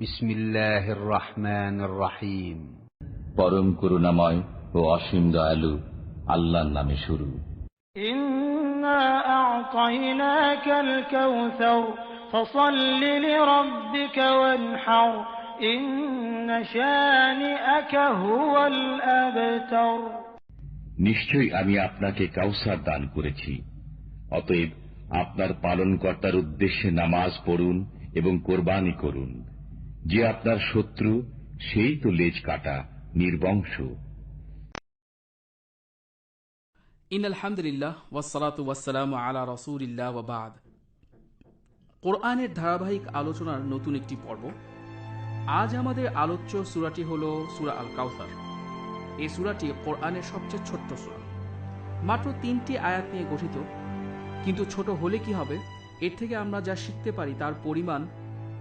বিসমিল্লাহির রহমানির রহিম পরম করুণাময় ও অসীম দয়ালু আল্লাহর নামে শুরু। নিশ্চয় আমি আপনাকে কাউসার দান করেছি। অতএব আপনার পালনকর্তার উদ্দেশ্যে নামাজ পড়ুন এবং কোরবানি করুন। যে আপনার শত্রু, সেই তো লেজ কাটা, নির্বংশ। ইন আলহামদুলিল্লাহ ওয়াসালাতু ওয়াসালাম আলা রসুলিল্লাহ ওয়াবাদ কোরআনের ধারাবাহিক আলোচনার নতুন একটি পর্ব। আজ আমাদের আলোচ্য সূরাটি হল সূরা আল কাউসার এই সূরাটি কোরআনের সবচেয়ে ছোট্ট সূরা। মাত্র তিনটি আয়াত নিয়ে গঠিত, কিন্তু ছোট হলে কি হবে, এর থেকে আমরা যা শিখতে পারি তার পরিমাণ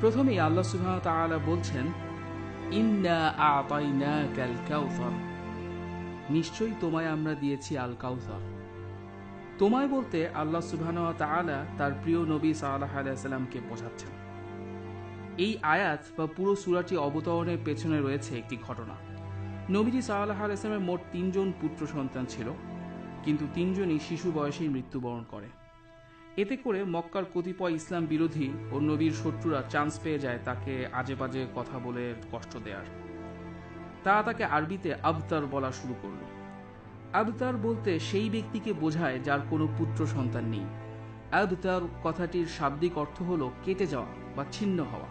প্রথমেই আল্লাহ ওয়া তাআলা বলছেন নিশ্চয়ই তোমায় আমরা দিয়েছি আল কাউসার তোমায় বলতে আল্লাহ ওয়া তার প্রিয় নবী সাল্লামকে বোঝাচ্ছেন। এই আয়াত বা পুরো সূরাটি অবতরণের পেছনে রয়েছে একটি ঘটনা। নবীজি সাল্লাল্লাহু আলাইহি সাল্লামের মোট তিনজন পুত্র সন্তান ছিল। কিন্তু তিনজনই শিশু বয়সেই মৃত্যুবরণ করে। এতে করে মক্কার কতিপয় ইসলাম বিরোধী ও নবীর শত্রুরা চান্স পেয়ে যায় তাকে আজে বাজে কথা বলে কষ্ট দেয়ার। তারা তাকে আরবিতে আবতার বলা শুরু করল। আবতার বলতে সেই ব্যক্তিকে বোঝায় যার কোনো পুত্র সন্তান নেই। আবতার কথাটির শাব্দিক অর্থ হলো কেটে যাওয়া বা ছিন্ন হওয়া।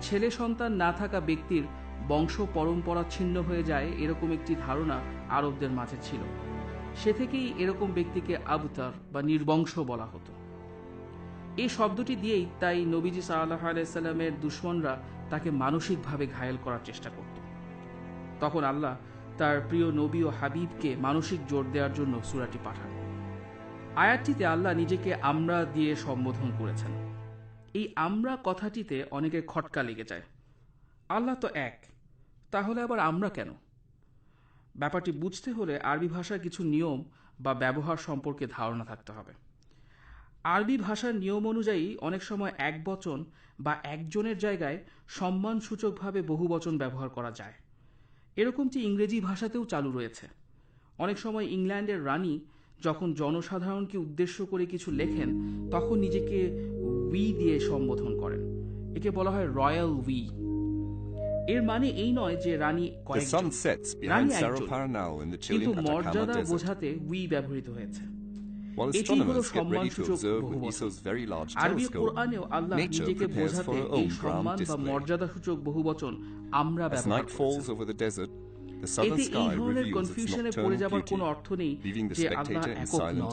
ছেলে সন্তান না থাকা ব্যক্তির বংশ পরম্পরা ছিন্ন হয়ে যায় এরকম একটি ধারণা আরবদের মাঝে ছিল। সে থেকেই এরকম ব্যক্তিকে আবতার বা নির্বংশ বলা হতো। এই শব্দটি দিয়েই তাই নবীজি সাল্লাহ আলাইসাল্লামের দুশ্মনরা তাকে মানসিকভাবে ঘায়েল করার চেষ্টা করত। তখন আল্লাহ তার প্রিয় নবী ও হাবিবকে মানসিক জোর দেওয়ার জন্য সুরাটি পাঠান। আয়াতটিতে আল্লাহ নিজেকে আমরা দিয়ে সম্বোধন করেছেন। এই আমরা কথাটিতে অনেকের খটকা লেগে যায়। আল্লাহ তো এক, তাহলে আবার আমরা কেন? ব্যাপারটি বুঝতে হলে আরবি ভাষার কিছু নিয়ম বা ব্যবহার সম্পর্কে ধারণা থাকতে হবে। আরবি ভাষার নিয়ম অনুযায়ী অনেক সময় এক বচন বা একজনের জায়গায় সম্মানসূচকভাবে বহু বচন ব্যবহার করা যায়। এরকমটি ইংরেজি ভাষাতেও চালু রয়েছে। অনেক সময় ইংল্যান্ডের রানী যখন জনসাধারণকে উদ্দেশ্য করে কিছু লেখেন, তখন নিজেকে উই দিয়ে সম্বোধন করেন। একে বলা হয় রয়্যাল উই এর মানে এই নয় যে রানী কয়েকজন একজন। কিন্তু মর্যাদা বোঝাতে উই ব্যবহৃত হয়েছে এটি হলো সম্মানসূচক বহুবচন আরবি. কোরআনেও আল্লাহ নিজেকে বোঝাতে এই সম্মান বা. মর্যাদাসূচক বহুবচন আমরা ব্যবহার করেছি এতে এই ধরনের কনফিউশনে পড়ে যাবার কোনো অর্থ নেই যে আল্লাহ একক নন.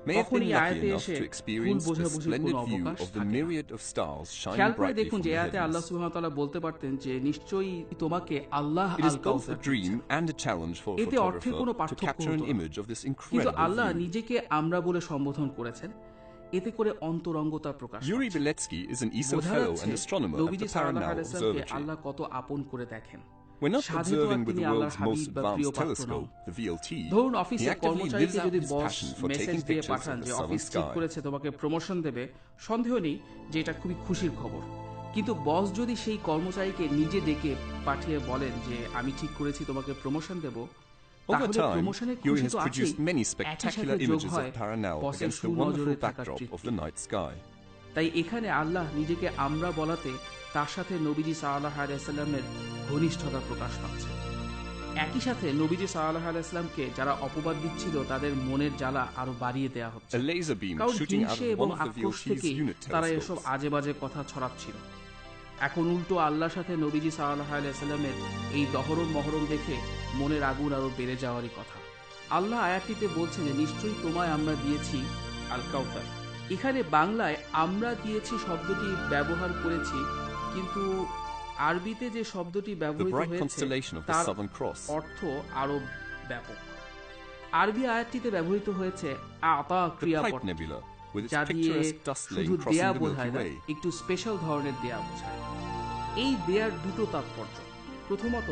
Chile, may have তখন been lucky আয়াতে enough এসে to ভুল experience the বোঝাবুঝির splendid কোনো view অবকাশ of the থাকে myriad of stars shining খেয়াল করে brightly দেখুন from যে the আয়াতে আল্লাহ তাআলা বলতে পারতেন যে নিশ্চয়ই তোমাকে আল্লাহ It is both a dream and a challenge for a এতে অর্থে কোনো photographer to পার্থক্য capture an image of this কিন্তু incredible আল্লাহ view. নিজেকে আমরা বলে সম্বোধন করেছেন এতে করে অন্তরঙ্গতার প্রকাশ Yuri। Beletsky is an ESO fellow and astronomer at the Paranal Observatory. আল্লাহ কত আপন করে দেখেন We're not observing with the world's most advanced telescope, the VLT. ধরুন He actively lives কর্মচারীকে out যদি his boss passion for message taking দিয়ে pictures পাঠান of the যে southern অফিস ঠিক. করেছে তোমাকে প্রমোশন দেবে সন্দেহ নেই যে এটা খুবই খুশির খবর কিন্তু বস যদি সেই কর্মচারীকে নিজে ডেকে পাঠিয়ে বলেন যে আমি ঠিক করেছি তোমাকে প্রমোশন দেব Over time, Yuri has produced many spectacular images of Paranal against the wonderful backdrop of the night sky. তাই এখানে আল্লাহ নিজেকে আমরা বলাতে তার সাথে নবীজি সাল্লাহ আলাইসাল্লামের ঘনিষ্ঠতা প্রকাশ পাচ্ছে। একই সাথে নবীজি সাল্লাহ আলাইসাল্লামকে যারা অপবাদ দিচ্ছিল তাদের মনের জ্বালা আরও বাড়িয়ে দেওয়া হচ্ছে। কারণ হিংসে এবং আক্রোশ unit তারা এসব আজে বাজে কথা ছড়াচ্ছিল। এখন উল্টো আল্লাহর সাথে নবীজি সাল্লাহ আলাইসাল্লামের এই দহরম মহরম দেখে মনের আগুন আরও বেড়ে যাওয়ারই কথা। আল্লাহ আয়াতটিতে বলছেন যে নিশ্চয়ই তোমায় আমরা দিয়েছি আল কাউসার এখানে বাংলায় আমরা দিয়েছি শব্দটি ব্যবহার করেছি কিন্তু আরবিতে যে শব্দটি ব্যবহৃত হয়েছে তার অর্থ আরও ব্যাপক। আরবি আয়াতটিতে ব্যবহৃত হয়েছে আতা ক্রিয়াপদ যা দিয়ে শুধু দেয়া বোঝায় না একটু স্পেশাল ধরনের দেয়া বোঝায়। এই দেয়ার দুটো তাৎপর্য। প্রথমত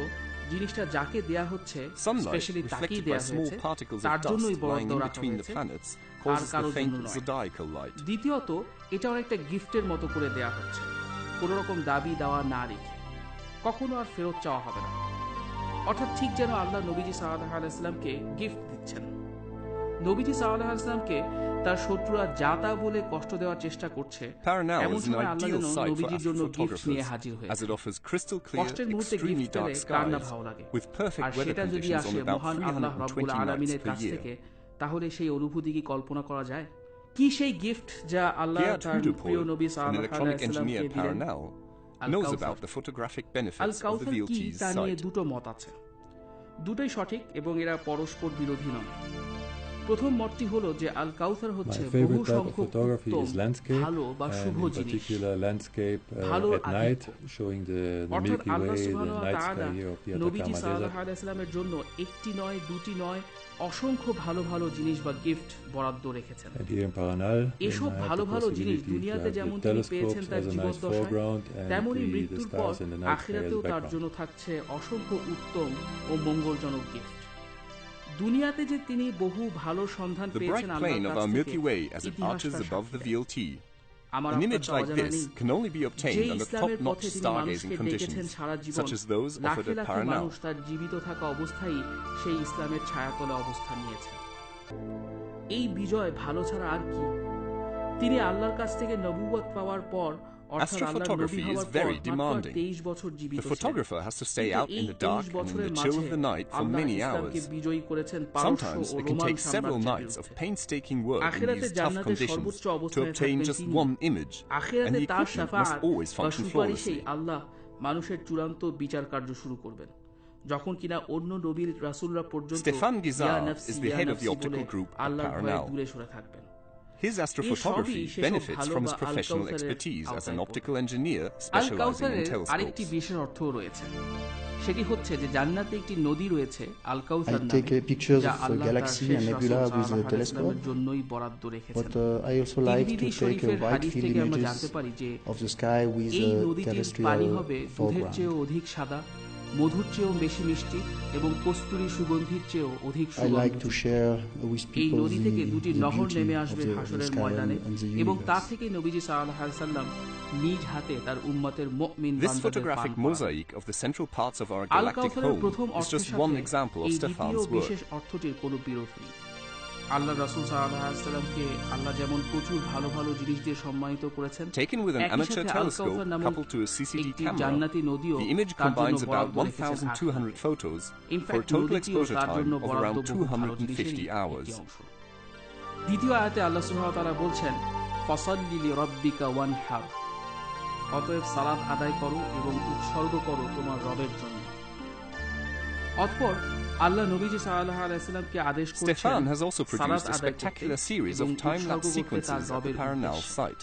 জিনিসটা যাকে দেয়া হচ্ছে স্পেশালি তাকেই দেয়া হয়েছে তার জন্যই বরাদ্দ রাখা হয়েছে আর কারোর জন্য নয়। দ্বিতীয়ত এটা অনেকটা গিফটের মতো করে দেয়া হচ্ছে। কোনো রকম দাবি দেওয়া না রেখে। কখনো আর ফেরত চাওয়া হবে না। অর্থাৎ ঠিক যেন আল্লাহ নবীজি সাল্লাহ আলাইসলামকে গিফট দিচ্ছেন। নবীজি সাল্লাহ আলাইসলামকে তার শত্রুরা যা তা বলে কষ্ট দেওয়ার চেষ্টা করছে এমন সময় আল্লাহ যেন নবীজির জন্য গিফট নিয়ে হাজির কষ্টের মুহূর্তে গিফট পেলে কার না ভালো লাগে। আর সেটা যদি আসে মহান আল্লাহ রব্বুল আলমিনের কাছ থেকে তাহলে সেই অনুভূতি কি কল্পনা করা যায়? কি সেই গিফট যা আল্লাহ তার প্রিয় নবী সাল্লাল্লাহু আলাইহি ওয়াসাল্লামকে সাল্লামকে দিলেন? Knows about the photographic benefits of the VLT's site. দুটো মত আছে। দুটোই সঠিক এবং এরা পরস্পর বিরোধী নয়। প্রথম মতটি হলো যে আল কাউসার হচ্ছে বহু সংখ্যক ভালো বা শুভ জিনিস। ভালো নাইট জন্য একটি নয় দুটি নয় অসংখ্য ভালো ভালো জিনিস বা গিফট বরাদ্দ রেখেছেন। এসব ভালো ভালো জিনিস দুনিয়াতে যেমন তিনি পেয়েছেন তার জীবন তেমনি মৃত্যুর পর আখিরাতেও তার জন্য থাকছে অসংখ্য উত্তম ও মঙ্গলজনক গিফট দুনিয়াতে যে তিনি বহু ভালো সন্ধান পেয়েছেন আল্লাহর কাছ থেকে arches তার above the VLT. An image like this can only be obtained under top-notch stargazing conditions, such as those offered at Paranal. মানুষ তার জীবিত থাকা অবস্থায় সেই ইসলামের ছায়াতলে অবস্থান নিয়েছে এই বিজয় ভালো ছাড়া আর কি তিনি আল্লাহর কাছ থেকে নবুবত পাওয়ার পর Astrophotography is হওয়ার পর very মাত্র demanding. তেইশ বছর জীবিত The ছিলেন। photographer has to stay কিন্তু out in এই the 23 dark and in বছরের the chill of মাঝে the night for Allah many ইসলামকে hours. বিজয়ী করেছেন পারস্য Sometimes O it can Roman take several সাম্রাজ্যের nights of বিরুদ্ধে। painstaking work in আখিরাতে these tough জান্নাতের conditions সর্বোচ্চ to অবস্থানে obtain থাকবেন just তিনি। one image, and আখিরাতে the তার equipment শাফাআত must always বা function সুপারিশেই flawlessly. আল্লাহ মানুষের চূড়ান্ত বিচার কার্য শুরু করবেন যখন কিনা অন্য নবীর রাসূলরা পর্যন্ত Stefan Gizar ইয়া নাফসি, is the yeah head of the নাফসি optical বলে group at আল্লাহর ভয়ে Paranal. দূরে সরে থাকবেন His এই astrophotography সবই সেসব benefits ভালো from বা his আল professional কাউসারের expertise as an আওতায় optical engineer Al specializing in কাউসারের আরেকটি telescopes. বিশেষ অর্থও রয়েছে সেটি হচ্ছে যে জান্নাতে একটি নদী রয়েছে আল কাউসার I নামে, take, uh, pictures যা of, uh, আল্লাহ তার galaxy শেষ and রাসূল nebula with a সাল্লাল্লাহু আলাইহি telescope. ওয়াসাল্লামের জন্যই বরাদ্দ রেখেছেন But uh, I also like to Tirmidhi take শরীফের a wide হাদিস field থেকে আমরা জানতে images পারি যে of the sky with এই a নদীটির পানি terrestrial হবে দুধের foreground. চেয়েও অধিক সাদা মধুর চেয়েও বেশি মিষ্টি এবং কস্তুরি সুগন্ধির চেয়েও অধিক এই নদী থেকে দুটি নহর নেমে আসবে হাসরের ময়দানে এবং তা থেকে নবীজি সাল্লাল্লাহু সাল্লাম নিজ হাতে তার উম্মতের মুমিন This photographic mosaic of the central parts of our galactic home is just one example of Stefan's work. বিশেষ অর্থটির কোনো বিরোধ নেই আল্লাহ রাসূল সাল্লাল্লাহু আলাইহি সাল্লামকে আল্লাহ যেমন প্রচুর ভালো ভালো জিনিস দিয়ে সম্মানিত করেছেন Taken with an amateur telescope coupled to a CCD camera, the image combines about 1,200 আখিরাতে। photos for a total exposure time of around বহু ভালো জিনিসেরই 250 একটি hours. দ্বিতীয় আয়াতে আল্লাহ সুবহানাহু ওয়া তাআলা বলছেন ফসল্লি লিরাব্বিকা ওয়ানহার অতএব সালাত আদায় করো এবং উৎসর্গ করো তোমার রবের জন্য অতঃপর আল্লাহ নবীজি সাল্লাল্লাহু আলাইহি সাল্লামকে আদেশ করেছেন Stefan has also produced a spectacular series of time-lapse sequences at the Paranal site.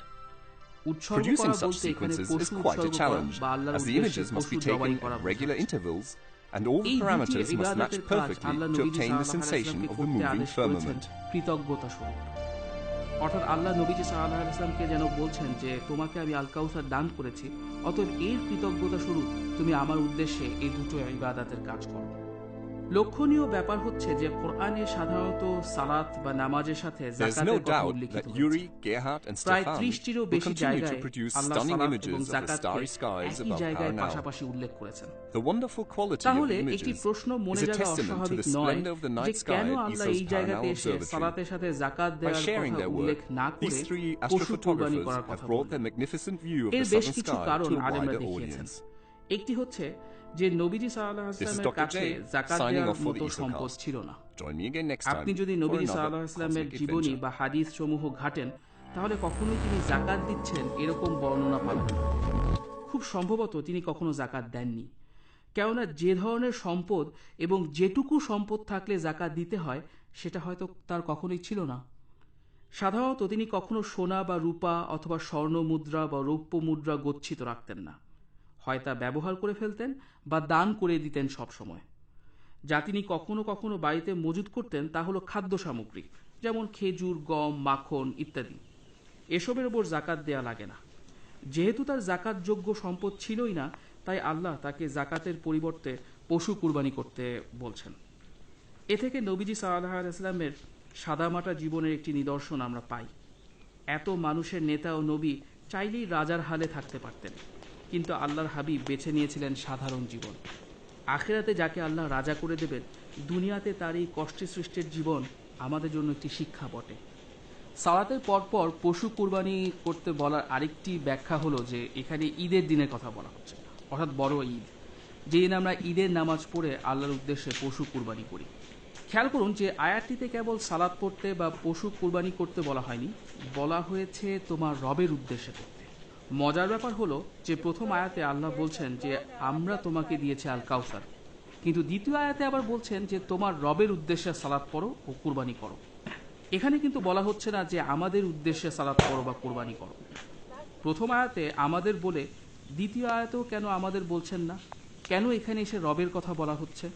Producing such sequences is quite a challenge, as the images must be taken at regular intervals, and all the parameters must match perfectly to obtain the sensation of the moving firmament. অর্থাৎ আল্লাহ নবীজি সাল্লাল্লাহু আলাইহি ওয়াসাল্লামকে যেন বলছেন যে তোমাকে আমি আল কাউসার দান করেছি অতএব এর কৃতজ্ঞতা স্বরূপ তুমি আমার উদ্দেশ্যে এই দুটো ইবাদতের কাজ করো লক্ষণীয় ব্যাপার হচ্ছে যে কোরআনে সাধারণত সালাত বা নামাজের সাথে no কথা উল্লেখিত হয়েছে প্রায় ত্রিশটিরও বেশি জায়গায় আল্লাহ সালাত এবং একই জায়গায়. পাশাপাশি উল্লেখ করেছেন তাহলে একটি প্রশ্ন মনে to অস্বাভাবিক নয় যে কেন আল্লাহ এই জায়গাতে এসে. সালাতের সাথে By দেওয়ার কথা উল্লেখ না করে পশু কুরবানি করার কথা of এর বেশ কিছু কারণ আলেমরা দেখিয়েছেন. একটি হচ্ছে যে নবীজি সাল্লাহ This is কাছে জাকাত দেওয়ার মতো সম্পদ ছিল না। আপনি যদি for নবী another সাল্লাহ জীবনী বা হাদিস সমূহ ঘাটেন তাহলে কখনোই তিনি জাকাত দিচ্ছেন এরকম বর্ণনা পাবেন খুব সম্ভবত তিনি কখনো জাকাত দেননি। কেননা যে ধরনের সম্পদ এবং যেটুকু সম্পদ থাকলে জাকাত দিতে হয় সেটা হয়তো তার কখনোই ছিল না। সাধারণত তিনি কখনো সোনা বা রূপা অথবা স্বর্ণ মুদ্রা বা রৌপ্য মুদ্রা গচ্ছিত রাখতেন না। হয় তা ব্যবহার করে ফেলতেন বা দান করে দিতেন সব সময়। যা তিনি কখনো কখনো বাড়িতে মজুদ করতেন তা হলো খাদ্য সামগ্রী, যেমন খেজুর, গম, মাখন ইত্যাদি। এসবের ওপর জাকাত দেয়া লাগে না। যেহেতু তার জাকাতযোগ্য সম্পদ ছিলই না, তাই আল্লাহ তাকে জাকাতের পরিবর্তে পশু কুরবানি করতে বলছেন। এ থেকে নবীজি সাল্লাহ আলাইস্লামের সাদামাটা জীবনের একটি নিদর্শন আমরা পাই। এত মানুষের নেতা ও নবী চাইলেই রাজার হালে থাকতে পারতেন। কিন্তু আল্লাহর হাবিব বেছে নিয়েছিলেন সাধারণ জীবন। আখেরাতে যাকে আল্লাহ রাজা করে দেবেন, দুনিয়াতে তার এই কষ্টে সৃষ্টির জীবন আমাদের জন্য একটি শিক্ষা বটে। সালাতের পরপর পশু কুরবানি করতে বলার আরেকটি ব্যাখ্যা হলো যে, এখানে ঈদের দিনের কথা বলা হচ্ছে, অর্থাৎ বড় ঈদ। যেদিন আমরা ঈদের নামাজ পড়ে আল্লাহর উদ্দেশ্যে পশু কুরবানি করি। খেয়াল করুন যে আয়াতটিতে কেবল সালাদ পড়তে বা পশু কুরবানি করতে বলা হয়নি, বলা হয়েছে তোমার রবের উদ্দেশ্যে। মজার ব্যাপার হলো যে প্রথম আয়াতে আল্লাহ বলছেন যে, আমরা তোমাকে দিয়েছি আল কাউসার কিন্তু দ্বিতীয় আয়াতে আবার বলছেন যে, তোমার রবের উদ্দেশ্যে সালাদ পড়ো ও কুরবানি করো। এখানে কিন্তু বলা হচ্ছে না যে, আমাদের উদ্দেশ্যে সালাদ করো বা কোরবানি করো। প্রথম আয়াতে আমাদের বলে দ্বিতীয় আয়াতেও কেন আমাদের বলছেন না? কেন এখানে এসে রবের কথা বলা হচ্ছে?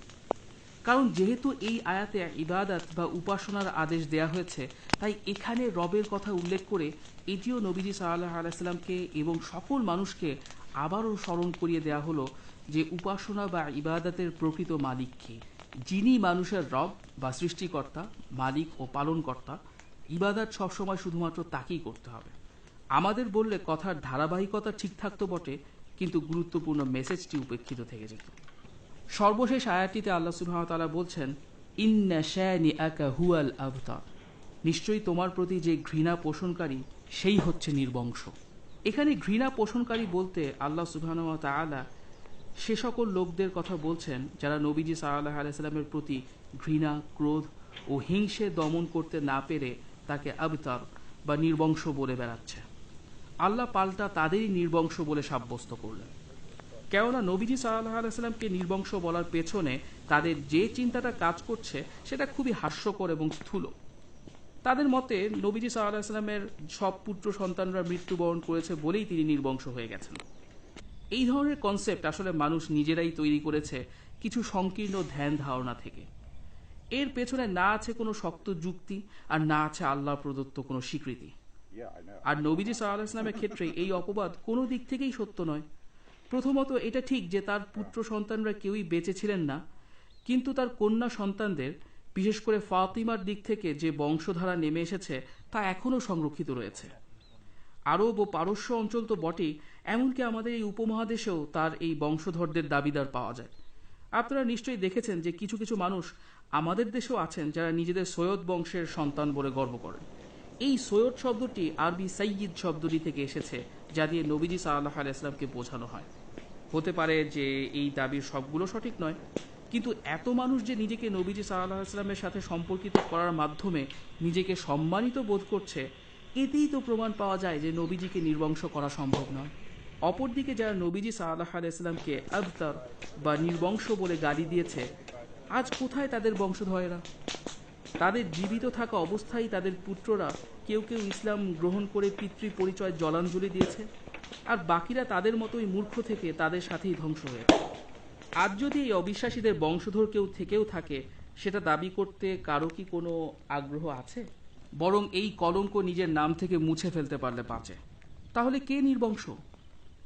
কারণ যেহেতু এই আয়াতে ইবাদত বা উপাসনার আদেশ দেয়া হয়েছে, তাই এখানে রবের কথা উল্লেখ করে এটিও নবীজি সাল্লাহ আলাইসাল্লামকে এবং সকল মানুষকে আবারও স্মরণ করিয়ে দেয়া হলো যে উপাসনা বা ইবাদতের প্রকৃত মালিককে। যিনি মানুষের রব বা সৃষ্টিকর্তা, মালিক ও পালনকর্তা, ইবাদাত সবসময় শুধুমাত্র তাকেই করতে হবে। আমাদের বললে কথার ধারাবাহিকতা ঠিক থাকতো বটে, কিন্তু গুরুত্বপূর্ণ মেসেজটি উপেক্ষিত থেকে যেত। সর্বশেষ আয়াতটিতে আল্লাহ সুবহানাহু বলছেন, ইন্না আকা হুয়াল আবতার। নিশ্চয়ই তোমার প্রতি যে ঘৃণা পোষণকারী, সেই হচ্ছে নির্বংশ। এখানে ঘৃণা পোষণকারী বলতে আল্লাহ সুবহানাহু তাআলা সে সকল লোকদের কথা বলছেন, যারা নবীজি সাল্লাহ আলাইসাল্লামের প্রতি ঘৃণা, ক্রোধ ও হিংসে দমন করতে না পেরে তাকে আবতার বা নির্বংশ বলে বেড়াচ্ছে। আল্লাহ পাল্টা তাদেরই নির্বংশ বলে সাব্যস্ত করলেন। কেননা নবীজি সাল্লাহ আলাইসাল্লামকে নির্বংশ বলার পেছনে তাদের যে চিন্তাটা কাজ করছে সেটা খুবই হাস্যকর এবং স্থূল। তাদের মতে নবীজি সাল্লাহ সাল্লামের সব পুত্র সন্তানরা মৃত্যুবরণ করেছে বলেই তিনি নির্বংশ হয়ে গেছেন। এই ধরনের কনসেপ্ট আসলে মানুষ নিজেরাই তৈরি করেছে কিছু সংকীর্ণ ধ্যান ধারণা থেকে। এর পেছনে না আছে কোনো শক্ত যুক্তি আর না আছে আল্লাহ প্রদত্ত কোনো স্বীকৃতি। আর নবীজি সাল্লাহ ইসলামের ক্ষেত্রে এই অপবাদ কোনো দিক থেকেই সত্য নয়। প্রথমত এটা ঠিক যে তার পুত্র সন্তানরা কেউই বেঁচে ছিলেন না, কিন্তু তার কন্যা সন্তানদের, বিশেষ করে ফাতিমার দিক থেকে যে বংশধারা নেমে এসেছে, তা এখনও সংরক্ষিত রয়েছে। আরব ও পারস্য অঞ্চল তো বটেই, এমনকি আমাদের এই উপমহাদেশেও তার এই বংশধরদের দাবিদার পাওয়া যায়। আপনারা নিশ্চয়ই দেখেছেন যে কিছু কিছু মানুষ আমাদের দেশেও আছেন যারা নিজেদের সৈয়দ বংশের সন্তান বলে গর্ব করেন। এই সৈয়দ শব্দটি আরবি সাইয়িদ শব্দটি থেকে এসেছে, যা দিয়ে নবীজি সাল্লাহ আলাইসলামকে বোঝানো হয়। হতে পারে যে এই দাবির সবগুলো সঠিক নয়। কিন্তু এত মানুষ যে নিজেকে নবীজি সাল্লাহ আসলামের সাথে সম্পর্কিত করার মাধ্যমে নিজেকে সম্মানিত বোধ করছে, এতেই তো প্রমাণ পাওয়া যায় যে নবীজিকে নির্বংশ করা সম্ভব নয়। অপরদিকে যারা নবীজি সাল্লাহ আলাইসলামকে আবতার বা নির্বংশ বলে গালি দিয়েছে, আজ কোথায় তাদের বংশধরেরা? তাদের জীবিত থাকা অবস্থায় তাদের পুত্ররা কেউ কেউ ইসলাম গ্রহণ করে পিতৃ পরিচয় জলাঞ্জলি দিয়েছে? আর বাকিরা তাদের মতোই মূর্খ থেকে তাদের সাথেই ধ্বংস হয়েছে আজ যদি এই অবিশ্বাসীদের বংশধর কেউ থেকেও থাকে, সেটা দাবি করতে কারও কি কোনো আগ্রহ আছে? বরং এই কলঙ্ক নিজের নাম থেকে মুছে ফেলতে পারলে বাঁচে। তাহলে কে নির্বংশ?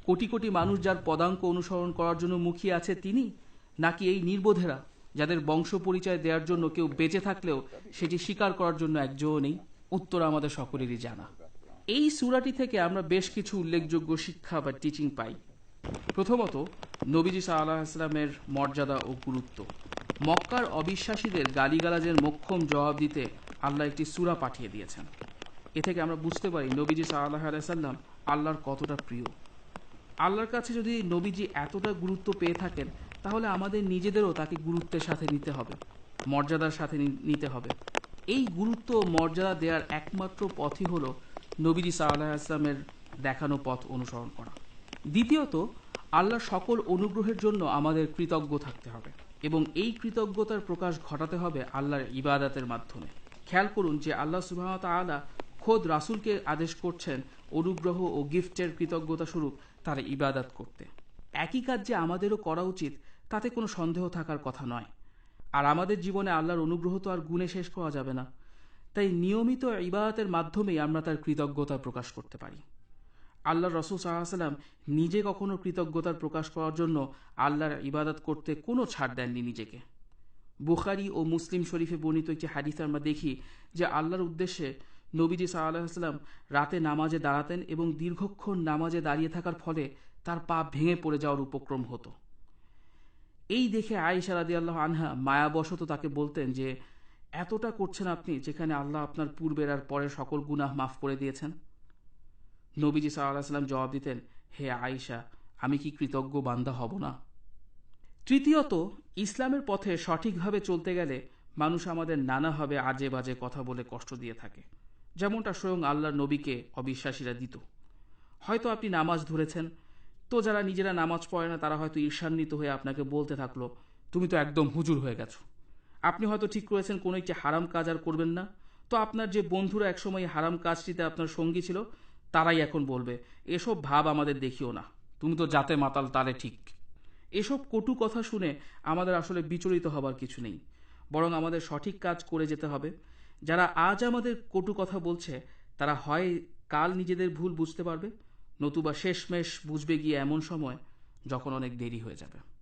কোটি কোটি মানুষ যার পদাঙ্ক অনুসরণ করার জন্য মুখিয়ে আছে তিনি? নাকি এই নির্বোধেরা, যাদের বংশ পরিচয় দেওয়ার জন্য কেউ বেঁচে থাকলেও সেটি স্বীকার করার জন্য একজনও নেই উত্তর আমাদের সকলেরই জানা। এই সুরাটি থেকে আমরা বেশ কিছু উল্লেখযোগ্য শিক্ষা বা টিচিং পাই। প্রথমত, নবীজি সাল্লাহ আসলামের মর্যাদা ও গুরুত্ব। মক্কার অবিশ্বাসীদের গালিগালাজের মোক্ষম জবাব দিতে আল্লাহ একটি সুরা পাঠিয়ে দিয়েছেন। এ থেকে আমরা বুঝতে পারি নবীজি সাল্লাহ আলাইসাল্লাম আল্লাহর কতটা প্রিয়। আল্লাহর কাছে যদি নবীজি এতটা গুরুত্ব পেয়ে থাকেন, তাহলে আমাদের নিজেদেরও তাকে গুরুত্বের সাথে নিতে হবে, মর্যাদার সাথে নিতে হবে। এই গুরুত্ব মর্যাদা দেওয়ার একমাত্র পথই হলো নবীজি সাল্লাহ আসলামের দেখানো পথ অনুসরণ করা। দ্বিতীয়ত আল্লাহর সকল অনুগ্রহের জন্য আমাদের কৃতজ্ঞ থাকতে হবে এবং এই কৃতজ্ঞতার প্রকাশ ঘটাতে হবে আল্লাহর ইবাদাতের মাধ্যমে। খেয়াল করুন যে আল্লাহ সুবাহ তাআলা খোদ রাসূলকে আদেশ করছেন অনুগ্রহ ও গিফটের কৃতজ্ঞতা স্বরূপ তার ইবাদাত করতে। একই কাজ যে আমাদেরও করা উচিত, তাতে কোনো সন্দেহ থাকার কথা নয়। আর আমাদের জীবনে আল্লাহর অনুগ্রহ তো আর গুণে শেষ করা যাবে না। তাই নিয়মিত ইবাদতের মাধ্যমেই আমরা তার কৃতজ্ঞতা প্রকাশ করতে পারি। আল্লাহ রসুল সাল্লাম নিজে কখনো কৃতজ্ঞতার প্রকাশ করার জন্য আল্লাহর ইবাদত করতে কোনো ছাড় দেননি নিজেকে। বুখারি ও মুসলিম শরীফে বর্ণিত একটি হাদিসে আমরা দেখি যে আল্লাহর উদ্দেশ্যে নবীজি সাল্লাম রাতে নামাজে দাঁড়াতেন এবং দীর্ঘক্ষণ নামাজে দাঁড়িয়ে থাকার ফলে তার পা ভেঙে পড়ে যাওয়ার উপক্রম হতো। এই দেখে আয়েশা রাদি আল্লাহ আনহা মায়াবশত তাকে বলতেন যে এতটা করছেন আপনি যেখানে আল্লাহ আপনার পূর্বের আর পরের সকল গুনাহ মাফ করে দিয়েছেন? নবীজি সাল্লাহ সাল্লাম জবাব দিতেন, হে আয়েশা, আমি কি কৃতজ্ঞ বান্দা হব না? তৃতীয়ত, ইসলামের পথে সঠিকভাবে চলতে গেলে মানুষ আমাদের নানাভাবে আজে বাজে কথা বলে কষ্ট দিয়ে থাকে। যেমনটা স্বয়ং আল্লাহর নবীকে অবিশ্বাসীরা দিত। হয়তো আপনি নামাজ ধরেছেন, তো যারা নিজেরা নামাজ পড়ে না তারা হয়তো ঈর্ষান্বিত হয়ে আপনাকে বলতে থাকল, তুমি তো একদম হুজুর হয়ে গেছো। আপনি হয়তো ঠিক করেছেন, কোনো একটি হারাম কাজ আর করবেন না। তো আপনার যে বন্ধুরা একসময় হারাম কাজটিতে আপনার সঙ্গী ছিল, তারাই এখন বলবে, এসব ভাব আমাদের দেখিও না। তুমি তো যাতে মাতাল, তালে ঠিক। এসব কটু কথা শুনে আমাদের আসলে বিচলিত হবার কিছু নেই। বরং আমাদের সঠিক কাজ করে যেতে হবে। যারা আজ আমাদের কটু কথা বলছে, তারা হয় কাল নিজেদের ভুল বুঝতে পারবে, নতুবা শেষমেশ বুঝবে গিয়ে এমন সময়, যখন অনেক দেরি হয়ে যাবে।